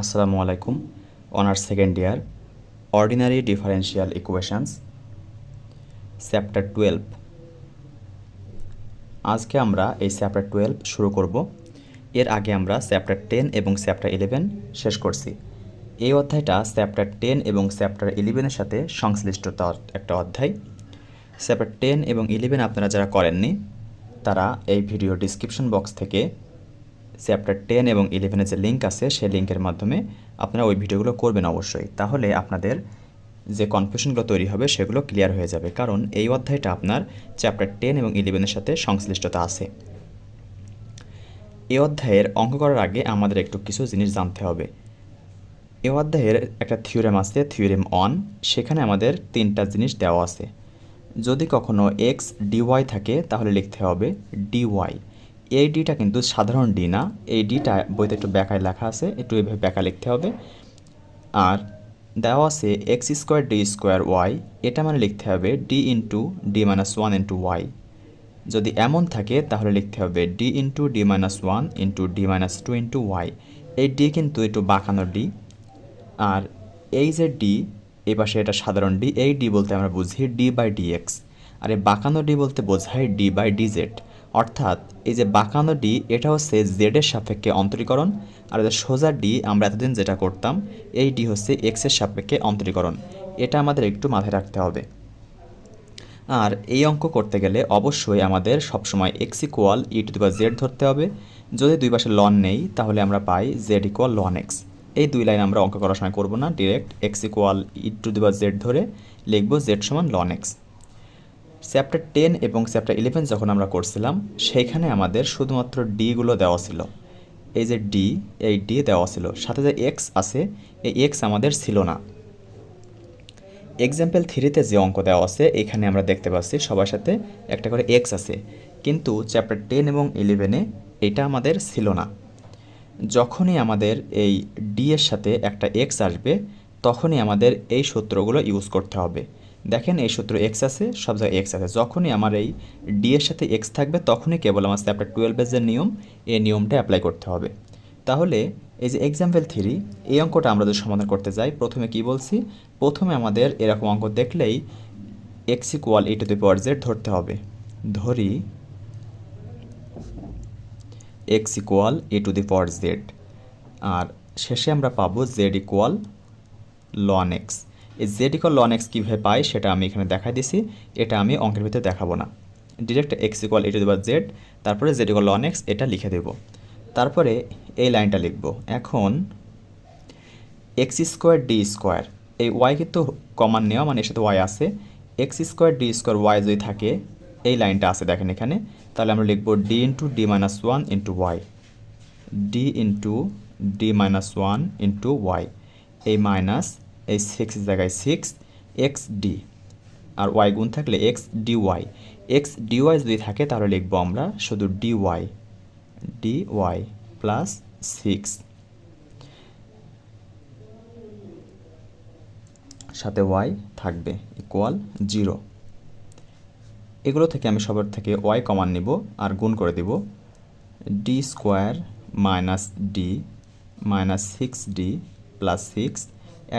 আসসালামু আলাইকুম, honours second year, ordinary differential equations, chapter twelve. আজকে আমরা এই চ্যাপ্টার টুয়েলভ শুরু করব। এর আগে আমরা চ্যাপ্টার টেন এবং চ্যাপ্টার ইলেভেন শেষ করছি। এই অধ্যায়টা চ্যাপ্টার টেন এবং চ্যাপ্টার ইলেভেনের সাথে সংশ্লিষ্টতা একটা অধ্যায়। চ্যাপ্টার টেন এবং ইলেভেন আপনারা যারা করেননি, তারা এই ভিডিও ডিসক্রিপশন বক্স থেকে চ্যাপ্টার টেন এবং ইলেভেনের যে লিঙ্ক আছে, সেই লিঙ্কের মাধ্যমে আপনারা ওই ভিডিওগুলো করবেন অবশ্যই। তাহলে আপনাদের যে কনফিউশনগুলো তৈরি হবে, সেগুলো ক্লিয়ার হয়ে যাবে। কারণ এই অধ্যায়টা আপনার চ্যাপ্টার টেন এবং ইলেভেনের সাথে সংশ্লিষ্টতা আছে। এই অধ্যায়ের অঙ্ক করার আগে আমাদের একটু কিছু জিনিস জানতে হবে। এই অধ্যায়ের একটা থিওরেম আছে থিওরেম অন সেখানে আমাদের তিনটা জিনিস দেওয়া আছে। যদি কখনো এক্স ডিওয়াই থাকে, তাহলে লিখতে হবে ডিওয়াই এই ডিটা কিন্তু সাধারণ ডি না। এই ডিটা বইতে একটু ব্যাকায় লেখা আছে, একটু এভাবে ব্যাকা লিখতে হবে। আর দেওয়া আছে X square D square Y এটা মানে লিখতে হবে D into D minus one into Y যদি এমন থাকে, তাহলে লিখতে হবে D into D minus one into D minus two into Y এই ডি কিন্তু একটু বাঁকানো ডি আর এই যে ডি এই পাশে এটা সাধারণ ডি এই ডি বলতে আমরা বুঝি ডি বাই ডি এক্স আর এই বাঁকানো ডি বলতে বোঝায় ডি বাই ডি জেড অর্থাৎ এই যে বাঁকানো ডি এটা হচ্ছে জেডের সাপেক্ষে অন্তরীকরণ, আর সোজা ডি আমরা এতদিন যেটা করতাম, এই ডি হচ্ছে এক্সের সাপেক্ষে অন্তরীকরণ। এটা আমাদের একটু মাথায় রাখতে হবে। আর এই অঙ্ক করতে গেলে অবশ্যই আমাদের সবসময় X equal E to the power Z ধরতে হবে। যদি দুই পাশে লন নেই, তাহলে আমরা পাই জেড ইকুয়াল লন এক্স এই দুই লাইন আমরা অঙ্ক করার সময় করব না direct X equal E to the power Z ধরে লিখব জেড সমান লন এক্স চ্যাপ্টার টেন এবং চ্যাপ্টার ইলেভেন যখন আমরা করছিলাম সেইখানে আমাদের শুধুমাত্র ডিগুলো দেওয়া ছিল। এই যে ডি এই ডি দেওয়া ছিল। সাথে যে এক্স আছে, এই এক্স আমাদের ছিল না। এক্সাম্পল থ্রিতে যে অঙ্ক দেওয়া আছে, এখানে আমরা দেখতে পাচ্ছি সবার সাথে একটা করে এক্স আছে। কিন্তু চ্যাপ্টার টেন এবং ইলেভেনে এটা আমাদের ছিল না। যখনই আমাদের এই ডি এর সাথে একটা এক্স আসবে, তখনই আমাদের এই সূত্রগুলো ইউজ করতে হবে। দেখেন এই সূত্র এক্স আছে, সব জায়গায় এক্স আছে। যখনই আমার এই ডি এর সাথে এক্স থাকবে, তখনই কেবল আমার চ্যাপ্টার টুয়েলভের যে নিয়ম, এই নিয়মটা অ্যাপ্লাই করতে হবে। তাহলে এই যে এক্সাম্পল থ্রি এই অঙ্কটা আমরা যদি সমাধান করতে যাই, প্রথমে কি বলছি? প্রথমে আমাদের এরকম অঙ্ক দেখলেই X equal A to the power Z ধরতে হবে। ধরি X equal A to the power Z আর শেষে আমরা পাবো জেড ইকুয়াল লন এক্স এই জেড ইকুয়াল লন কীভাবে পাই সেটা আমি এখানে দেখাই দিছি। এটা আমি অঙ্কের ভিতরে দেখাবো না। Direct X equal A to Z তারপরে জেড ইকুয়াল লন এটা লিখে দেব। তারপরে এই লাইনটা লিখব। এখন এক্স স্কোয়ার ডি স্কোয়ার এই ওয়াই কিন্তু কমান নেওয়া মানে এর সাথে ওয়াই আছে। X square D square Y যদি থাকে, এই লাইনটা আছে দেখেন এখানে, তাহলে আমরা লিখব D into D minus one into Y D into D minus one into Y এই মাইনাস এই সিক্স জায়গায় সিক্স এক্স ডি আর ওয়াই গুণ থাকলে X D Y X D Y যদি থাকে, তাহলে লিখব আমরা শুধু D Y D Y plus six সাথে ওয়াই থাকবে ইকুয়াল জিরো এগুলো থেকে আমি সবার থেকে ওয়াই কমান নিব আর গুণ করে দিব D square minus D minus six D plus six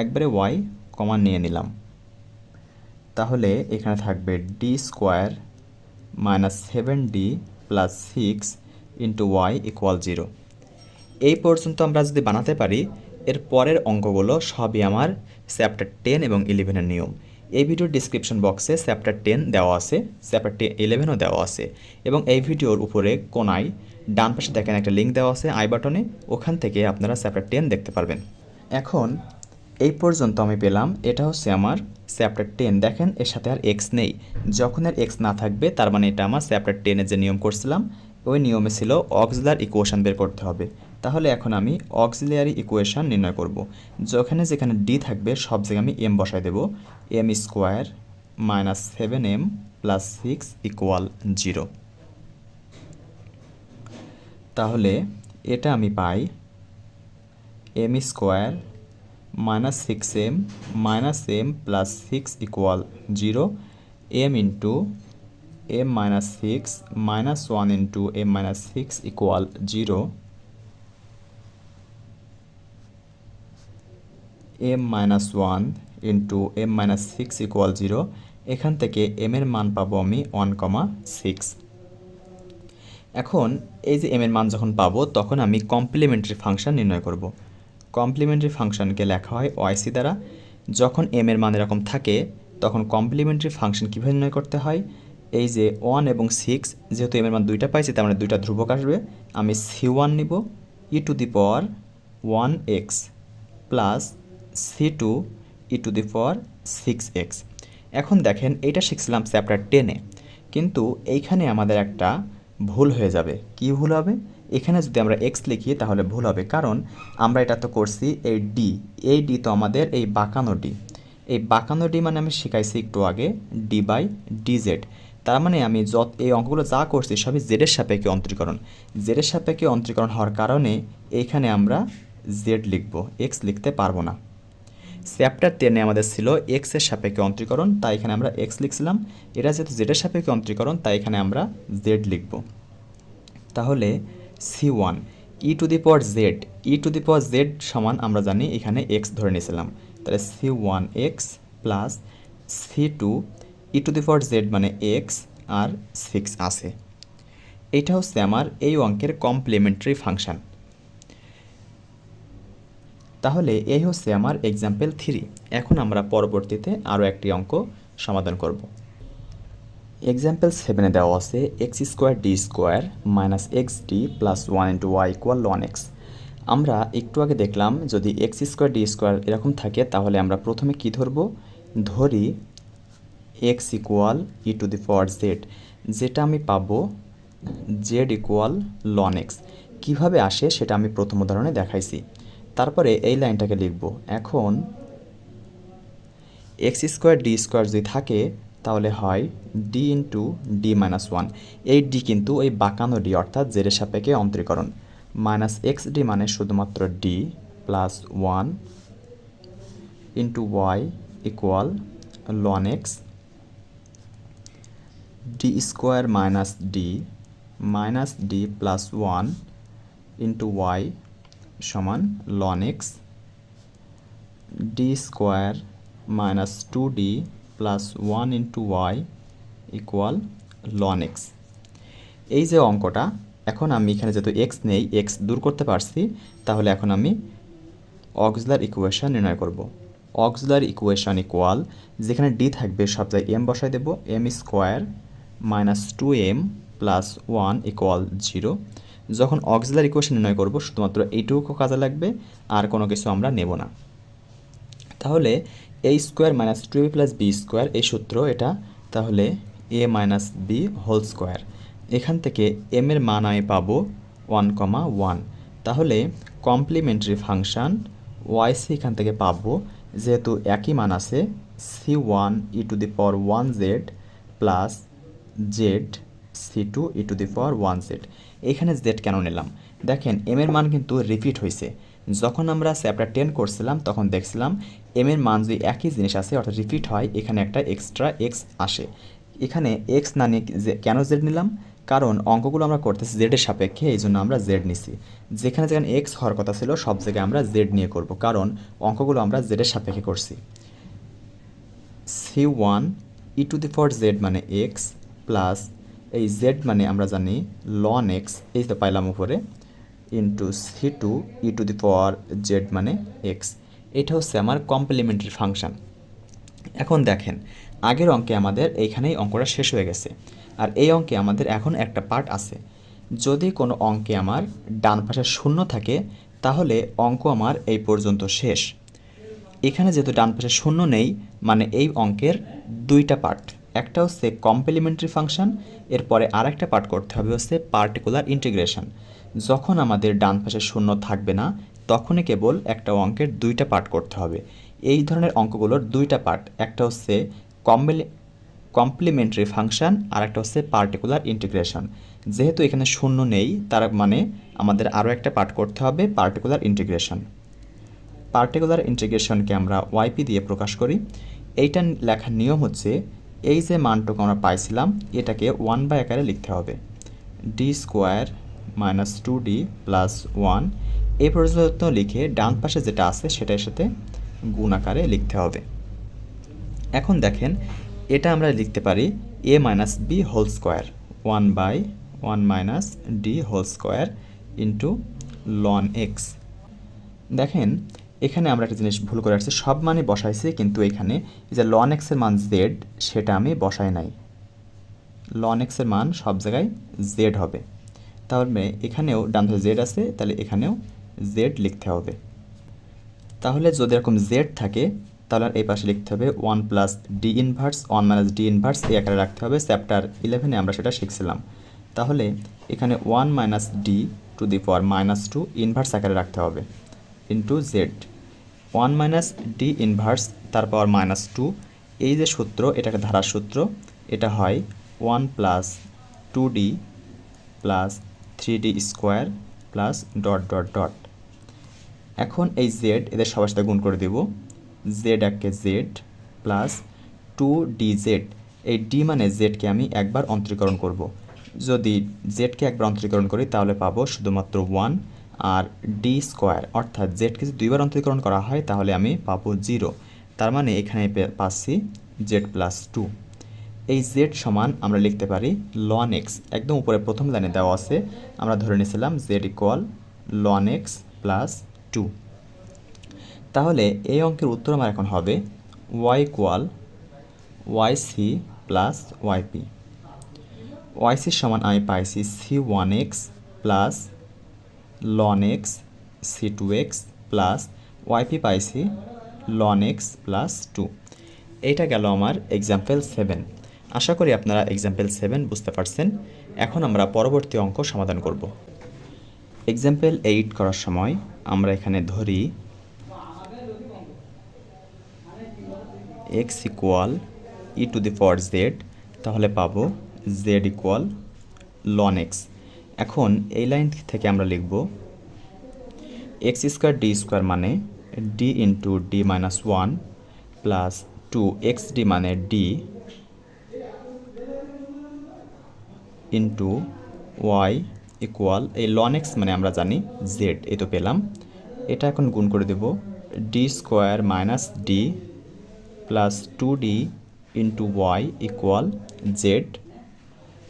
একবারে ওয়াই কমান নিয়ে নিলাম। তাহলে এখানে থাকবে D square minus seven D plus six into Y equal zero এই পর্যন্ত আমরা যদি বানাতে পারি, এর পরের অঙ্কগুলো সবই আমার চ্যাপ্টার টেন এবং ইলেভেনের নিয়ম। এই ভিডিওর ডিসক্রিপশন বক্সে চ্যাপ্টার টেন দেওয়া আছে চ্যাপ্টার টেন ইলেভেনও দেওয়া আছে এবং এই ভিডিওর উপরে কোনায় ডান পাশে দেখেন একটা লিঙ্ক দেওয়া আছে আই বাটনে ওখান থেকে আপনারা চ্যাপ্টার টেন দেখতে পারবেন। এখন এই পর্যন্ত আমি পেলাম, এটা হচ্ছে আমার চ্যাপ্টার টেন দেখেন, এর সাথে আর এক্স নেই। যখন এর এক্স না থাকবে, তার মানে এটা আমার চ্যাপ্টার টেনের যে নিয়ম করছিলাম, ওই নিয়মে ছিল অক্সিলার ইকুয়েশান বের করতে হবে। তাহলে এখন আমি অক্সিলিয়ারি ইকুয়েশান নির্ণয় করব। যেখানে যেখানে ডি থাকবে, সব জায়গায় আমি এম বসাই দেব। M square minus seven M plus six equal zero তাহলে এটা আমি পাই M square minus six M minus M plus six equal zero M into M minus six minus one into M minus six equal zero M minus one into M minus six equal zero এখান থেকে M এর মান পাবো আমি one comma six এখন এই যে M এর মান যখন পাবো, তখন আমি কমপ্লিমেন্টারি ফাংশন নির্ণয় করব। কমপ্লিমেন্টারি ফাংশনকে লেখা হয় ওয়াইসি দ্বারা। যখন এম এর মান এরকম থাকে, তখন কমপ্লিমেন্টারি ফাংশন কীভাবে নির্ণয় করতে হয়? এই যে ওয়ান এবং সিক্স যেহেতু এম এর মান দুইটা পাইছি, তার মানে দুইটা ধ্রুবক আসবে। আমি সি ওয়ান নিব। E to the power one X plus C two E to the power six X এখন দেখেন, এইটা শিখছিলাম চ্যাপ্টার টেনে কিন্তু এইখানে আমাদের একটা ভুল হয়ে যাবে। কি ভুল হবে? এখানে যদি আমরা এক্স লিখি, তাহলে ভুল হবে। কারণ আমরা এটা তো করছি এই ডি এই ডি তো আমাদের এই বাঁকানো ডি এই বাঁকানো ডি মানে আমি শিখাইছি একটু আগে ডি বাই ডি জেড তার মানে আমি যত এই অঙ্কগুলো যা করছি সবই জেডের সাপেক্ষে অন্তরীকরণ। জেডের সাপেক্ষে অন্তরীকরণ হওয়ার কারণে এইখানে আমরা জেড লিখব। এক্স লিখতে পারব না। চ্যাপ্টার টেনে আমাদের ছিল এক্সের সাপেক্ষে অন্তরীকরণ, তাই এখানে আমরা এক্স লিখছিলাম। এটা যেহেতু জেডের সাপেক্ষে অন্তরীকরণ, তাই এখানে আমরা জেড লিখব। তাহলে C one, E to the power Z, E to the power Z সমান আমরা জানি এখানে এক্স ধরে নিয়েছিলাম। তাহলে C one X plus C two, E to the power Z মানে এক্স আর সিক্স আছে। এটা হচ্ছে আমার এই অঙ্কের কমপ্লিমেন্টারি ফাংশন তাহলে এই হচ্ছে আমার এক্সাম্পল থ্রি এখন আমরা পরবর্তীতে আরও একটি অঙ্ক সমাধান করব। এক্সাম্পল সেভেনে দেওয়া আছে X square D square minus X D plus one into Y equal one X আমরা একটু আগে দেখলাম, যদি এক্স স্কোয়ার ডি স্কোয়ার এরকম থাকে, তাহলে আমরা প্রথমে কি ধরব? ধরি X equal E to the power Z যেটা আমি পাবো জেড ইকুয়াল লন এক্স কীভাবে আসে সেটা আমি প্রথম উদাহরণে দেখাইছি। তারপরে এই লাইনটাকে লিখব। এখন এক্স স্কোয়ার ডি স্কোয়ার যদি থাকে তাহলে হয় D into D minus one এই ডি কিন্তু ওই বাঁকানো ডি অর্থাৎ জেরের সাপেক্ষে অন্তরীকরণ। মাইনাস এক্স ডি মানে শুধুমাত্র D plus one into Y equal ln X D square minus D minus D plus one into Y সমান ln X D square minus two D plus one into Y equal ln X এই যে অঙ্কটা, এখন আমি এখানে যেহেতু x নেই x দূর করতে পারছি, তাহলে এখন আমি অক্সলার ইকুয়েশন নির্ণয় করব। অক্সলার ইকুয়েশন ইকুয়াল যেখানে ডি থাকবে সব জায়গায় এম বসাই দেবো M square minus two M plus one equal zero যখন অক্সিলার ইকুয়েশন নির্ণয় করব, শুধুমাত্র এইটুকু কাজে লাগবে, আর কোনো কিছু আমরা নেব না। তাহলে A square minus two A plus B square এই সূত্র এটা, তাহলে A minus B whole square এখান থেকে এম এর মান আমি পাবো ওয়ান কমা ওয়ান তাহলে কমপ্লিমেন্টারি ফাংশান ওয়াইসি এখান থেকে পাবো, যেহেতু একই মান আছে C one E to the power one Z plus Z C two E to the power one Z এখানে জেড কেন নিলাম? দেখেন এম এর মান কিন্তু রিপিট হয়েছে যখন আমরা চ্যাপ্টার টেন করছিলাম, তখন দেখছিলাম এম এর মান যদি একই জিনিস আসে, অর্থাৎ রিপিট হয়, এখানে একটা এক্সট্রা এক্স আসে। এখানে এক্স না নিয়ে কেন জেড নিলাম? কারণ অঙ্কগুলো আমরা করতেছি জেডের সাপেক্ষে, এই জন্য আমরা জেড নিছি। যেখানে যেখানে এক্স হওয়ার কথা ছিল, সব জায়গায় আমরা জেড নিয়ে করব, কারণ অঙ্কগুলো আমরা জেডের সাপেক্ষে করছি। C one E to the power Z মানে এক্স প্লাস এই জেড মানে আমরা জানি লন এক্স এই তো পাইলাম উপরে। Into C two E to the power Z মানে এক্স এটা হচ্ছে আমার কমপ্লিমেন্টারি ফাংশন এখন দেখেন, আগের অঙ্কে আমাদের এইখানেই অঙ্কটা শেষ হয়ে গেছে। আর এই অঙ্কে আমাদের এখন একটা পার্ট আছে। যদি কোনো অঙ্কে আমার ডান পাশে শূন্য থাকে, তাহলে অঙ্ক আমার এই পর্যন্ত শেষ। এখানে যেহেতু ডান পাশে শূন্য নেই মানে এই অঙ্কের দুইটা পার্ট একটা হচ্ছে কমপ্লিমেন্টারি ফাংশন এরপরে আরেকটা পার্ট করতে হবে হচ্ছে পার্টিকুলার ইন্টিগ্রেশন যখন আমাদের ডান পাশে শূন্য থাকবে না, তখনই কেবল একটা অঙ্কের দুইটা পার্ট করতে হবে। এই ধরনের অঙ্কগুলোর দুইটা পার্ট একটা হচ্ছে কম্বিলি কমপ্লিমেন্টারি ফাংশন আর একটা হচ্ছে পার্টিকুলার ইন্টিগ্রেশন যেহেতু এখানে শূন্য নেই, তার মানে আমাদের আরও একটা পার্ট করতে হবে পার্টিকুলার ইন্টিগ্রেশন পার্টিকুলার ইন্টিগ্রেশনকে আমরা ওয়াইপি দিয়ে প্রকাশ করি। এইটা লেখার নিয়ম হচ্ছে, এই যে মানটুকু আমরা পাইছিলাম, এটাকে ওয়ান বাই আকারে লিখতে হবে। D square minus two D plus one এই পর্যন্ত লিখে ডান পাশে যেটা আছে সেটার সাথে গুণ আকারে লিখতে হবে। এখন দেখেন, এটা আমরা লিখতে পারি A minus B whole square one by one minus D whole square into ln X দেখেন, এখানে আমরা একটা জিনিস ভুল করে আসছি, সব মানে বসাইছি, কিন্তু এখানে যে লন এক্সের মান জেড সেটা আমি বসাই নাই। লন এক্সের মান সব জায়গায় জেড হবে। তাহলে এখানেও ডান ধরে জেড আছে, তাহলে এখানেও জেড লিখতে হবে। তাহলে যদি এরকম জেড থাকে, তাহলে আর এই পাশে লিখতে হবে one plus D inverse one minus D inverse এই আকারে রাখতে হবে। চ্যাপ্টার ইলেভেনে আমরা সেটা শিখছিলাম। তাহলে এখানে one minus D to the power minus two inverse আকারে রাখতে হবে into Z one minus D inverse তার পাওয়ার মাইনাস টু এই যে সূত্র এটা একটা ধারার সূত্র, এটা হয় one plus two D plus three D square plus dot dot dot এখন এই জেড এদের সবার সাথে গুণ করে দেব। জেড একে Z plus two D Z এই ডি মানে জেডকে আমি একবার অন্তরীকরণ করব। যদি জেডকে একবার অন্তরীকরণ করি, তাহলে পাবো শুধুমাত্র ওয়ান আর ডি স্কোয়ার অর্থাৎ জেডকে যদি দুইবার অন্তরীকরণ করা হয়, তাহলে আমি পাবো জিরো তার মানে এখানে পাচ্ছি জেড প্লাস টু এই জেড সমান আমরা লিখতে পারি লন এক্স একদম উপরে প্রথম লাইনে দেওয়া আছে। আমরা ধরে নিয়েছিলাম Z equal ln X plus two তাহলে এই অঙ্কের উত্তর আমার এখন হবে Y equal Y C plus YP Y সির সমান আমি পাইছি C one X plus ln X C two X plus YP পাইছি লন এক্স প্লাস টু এইটা গেল আমার এক্সাম্পল সেভেন আশা করি আপনারা এক্সাম্পল সেভেন বুঝতে পারছেন। এখন আমরা পরবর্তী অঙ্ক সমাধান করব। এক্সাম্পল এইট করার সময় আমরা এখানে ধরি X equal E to the power Z তাহলে পাবো জেড ইকুয়াল লন এক্স এখন এই লাইন থেকে আমরা লিখব এক্স স্কোয়ার ডি স্কোয়ার মানে D into D minus one plus two X D মানে ডি ইন্টু ওয়াই ইকুয়াল এই লন এক্স মানে আমরা জানি জেড এই তো পেলাম। এটা এখন গুণ করে দেব D square minus D plus two D into Y equal Z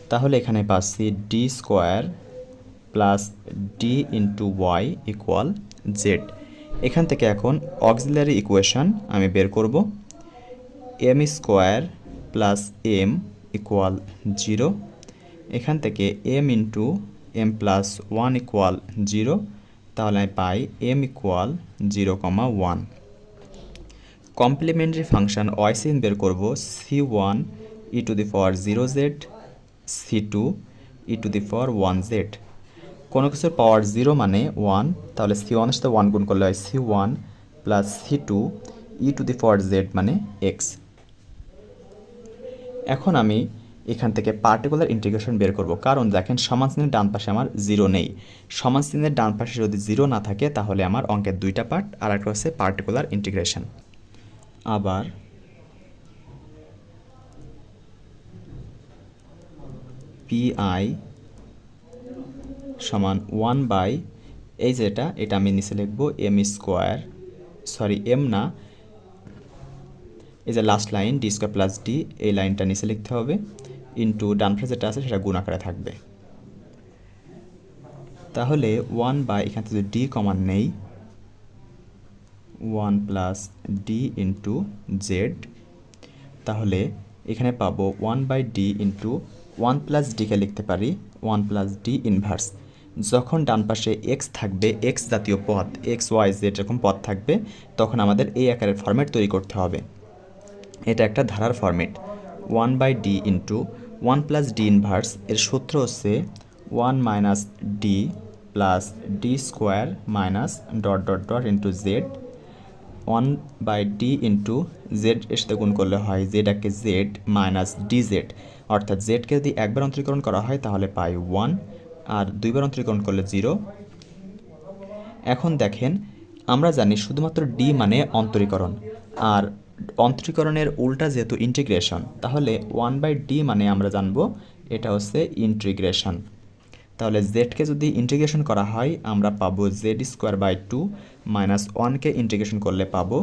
তাহলে এখানে পাচ্ছি D square plus D into Y equal Z এখান থেকে এখন অক্সিলারি ইকুয়েশন আমি বের করব। M square plus M equal zero এখান থেকে M into M plus one equal zero তাহলে আমি পাই M equal zero comma one complementary function ওয়াইসিন বের করব C one e to the power zero Z C two e to the power one Z কোনো কিছুর power zero মানে one তাহলে C ওয়ানের সাথে ওয়ান গুণ করলে হয় C one plus C two e to the power Z মানে এক্স এখন আমি এখান থেকে পার্টিকুলার ইন্টিগ্রেশন বের করব। কারণ দেখেন, সমান চিহ্নের ডান পাশে আমার জিরো নেই। সমান চিহ্নের ডান পাশে যদি জিরো না থাকে, তাহলে আমার অঙ্কের দুইটা পার্ট আর একটা হচ্ছে পার্টিকুলার ইন্টিগ্রেশন আবার পিআই সমান ওয়ান বাই এই যেটা এটা আমি নিচে লিখব এম স্কোয়ার সরি এম না, এই যে last line D square plus D এই লাইনটা নিচে লিখতে হবে। ইন্টু ডান পাশে যেটা আছে সেটা গুণ আকারে থাকবে। তাহলে ওয়ান বাই এখান থেকে ডি কমান নেই one plus D into Z তাহলে এখানে পাবো one by D into one plus decay লিখতে পারি ওয়ান প্লাস ডি ইনভার্স যখন ডান পাশে এক্স থাকবে এক্স জাতীয় পথ এক্স ওয়াই জেড এরকম পথ থাকবে, তখন আমাদের এই আকারের ফরম্যাট তৈরি করতে হবে। এটা একটা ধারার format one by D into one plus D inverse, এর সূত্র হচ্ছে one minus D plus D square minus dot dot dot into Z. One by D into Z এর সাথে গুণ করলে হয় জেড একে জেড মাইনাস ডি জেড। অর্থাৎ জেডকে যদি একবার অন্তরীকরণ করা হয় তাহলে পাই ওয়ান, আর দুইবার অন্তরীকরণ করলে জিরো। এখন দেখেন, আমরা জানি শুধুমাত্র ডি মানে অন্তরীকরণ, আর অন্তরীকরণের উল্টা যেহেতু ইন্টিগ্রেশন তাহলে ওয়ান বাই ডি মানে আমরা জানব এটা হচ্ছে ইন্টিগ্রেশন তাহলে জেডকে যদি ইন্টিগ্রেশন করা হয়, আমরা পাবো Z square by two minus ওয়ানকে ইন্টিগ্রেশন করলে পাবো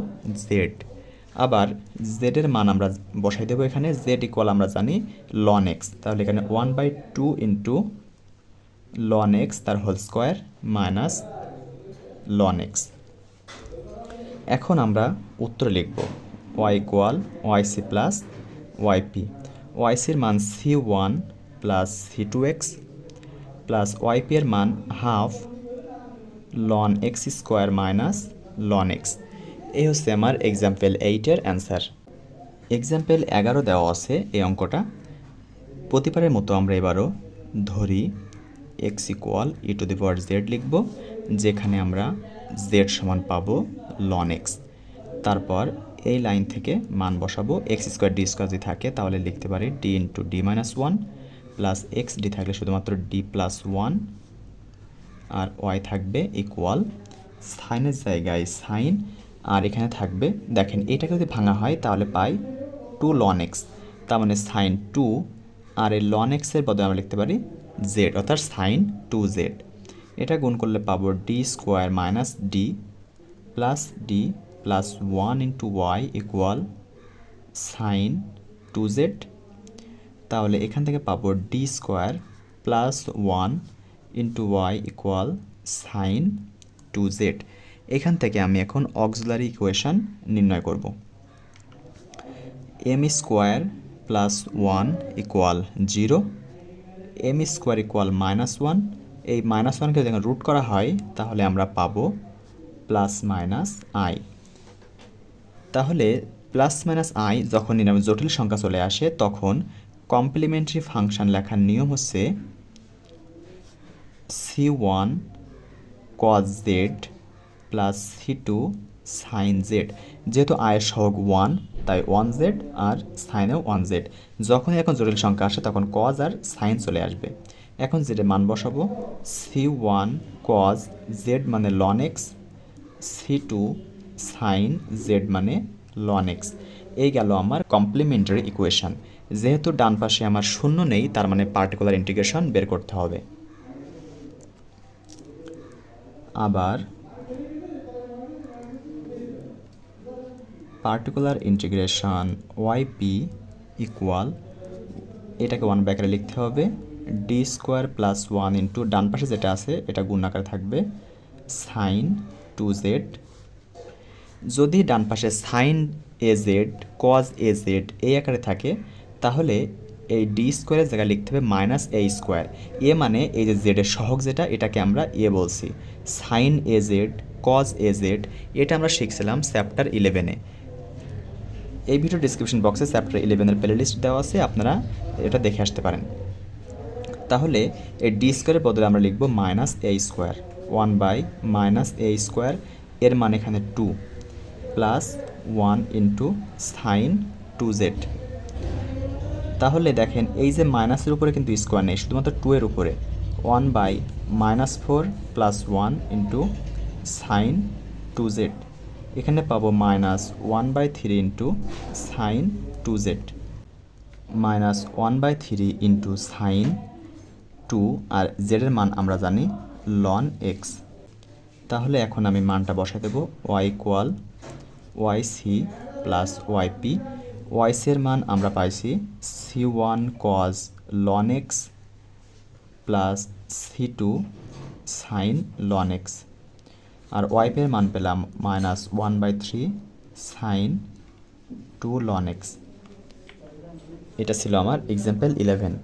জেড আবার জেডের মান আমরা বসাই দেবো এখানে জেড ইকুয়াল আমরা জানি লন এক্স তাহলে এখানে one by two into ln X তার whole square minus ln X এখন আমরা উত্তর লিখব। Y equal Y C plus YP ওয়াইসির মান C one plus C two X plus YP এর মান half ln X square minus ln X এই হচ্ছে আমার এক্সাম্পল এইটের অ্যান্সার এক্সাম্পল এগারো দেওয়া আছে এই অঙ্কটা। প্রতিবারের মতো আমরা এবারও ধরি X equal e to the power Z লিখব, যেখানে আমরা জেড সমান পাবো লন এক্স তারপর এই লাইন থেকে মান বসাবো এক্স স্কোয়ার ডি স্কোয়ার যদি থাকে, তাহলে লিখতে পারি D into D minus one plus X D থাকলে শুধুমাত্র ডি প্লাস ওয়ান আর ওয়াই থাকবে ইকুয়াল সাইনের জায়গায় সাইন, আর এখানে থাকবে, দেখেন এটাকে যদি ভাঙা হয়, তাহলে পাই টু লন এক্স তার মানে সাইন টু আর এই লন এক্সের বদলে আমরা লিখতে পারি জেড অর্থাৎ সাইন টু জেড এটা গুণ করলে পাবো D square minus D plus D plus one into Y equal sine two Z তাহলে এখান থেকে পাবো D square plus one into Y equal sine two Z এখান থেকে আমি এখন অক্সিলারি ইকুয়েশন নির্ণয় করব। M square plus one equal zero M square equal minus one এই মাইনাস ওয়ানকে যদি রুট করা হয়, তাহলে আমরা পাবো প্লাস মাইনাস আই তাহলে প্লাস মাইনাস আই যখন নিরাম জটিল সংখ্যা চলে আসে, তখন কমপ্লিমেন্টারি ফাংশন লেখার নিয়ম হচ্ছে C one cos Z plus C two sine Z যেহেতু আয়ের সহগ ওয়ান তাই ওয়ান জেড আর সাইনেও ওয়ান জেড যখনই এখন জটিল সংখ্যা আসে, তখন কজ আর সাইন চলে আসবে। এখন জেডের মান বসাবো। সি ওয়ান কজ জেড মানে ln X C two sine Z মানে লন এক্স এই গেল আমার কমপ্লিমেন্টারি ইকুয়েশন যেহেতু ডান পাশে আমার শূন্য নেই, তার মানে পার্টিকুলার ইন্টিগ্রেশন বের করতে হবে। আবার পার্টিকুলার ইন্টিগ্রেশন ওয়াইপি ইকুয়াল এটাকে ওয়ান ব্যাকারে লিখতে হবে। D square plus one into ডান পাশে যেটা আছে, এটা গুণ আকারে থাকবে। সাইন টু জেড যদি ডান পাশে sine a Z cos a Z এই আকারে থাকে, তাহলে এই ডি স্কোয়ারের জায়গায় লিখতে হবে মাইনাস এ স্কোয়ার এ মানে এই যে জেডের সহগ যেটা, এটাকে আমরা এ বলছি। Sine a Z cos a Z এটা আমরা শিখছিলাম চ্যাপ্টার ইলেভেনে এই ভিডিও ডিসক্রিপশন বক্সে চ্যাপ্টার ইলেভেনের প্লে লিস্ট দেওয়া আছে, আপনারা এটা দেখে আসতে পারেন। তাহলে এই ডি স্কোয়ারের বদলে আমরা লিখব minus a square one by minus a square এর মান এখানে two plus one into sine two Z তাহলে দেখেন, এই যে মাইনাসের উপরে কিন্তু স্কোয়ার নেই, শুধুমাত্র টু এর উপরে। One by minus four plus one into sine two Z এখানে পাবো minus one by three into sine two Z minus one by three into sine two আর জেডের মান আমরা জানি লন এক্স তাহলে এখন আমি মানটা বসাই দেবো Y equal Y C plus Y P. Y সির মান আমরা পাইছি C one cos ln X plus C two sine ln X আর ওয়াইপের মান পেলাম minus one by three sine two ln X এটা ছিল আমার এক্সাম্পল ইলেভেন।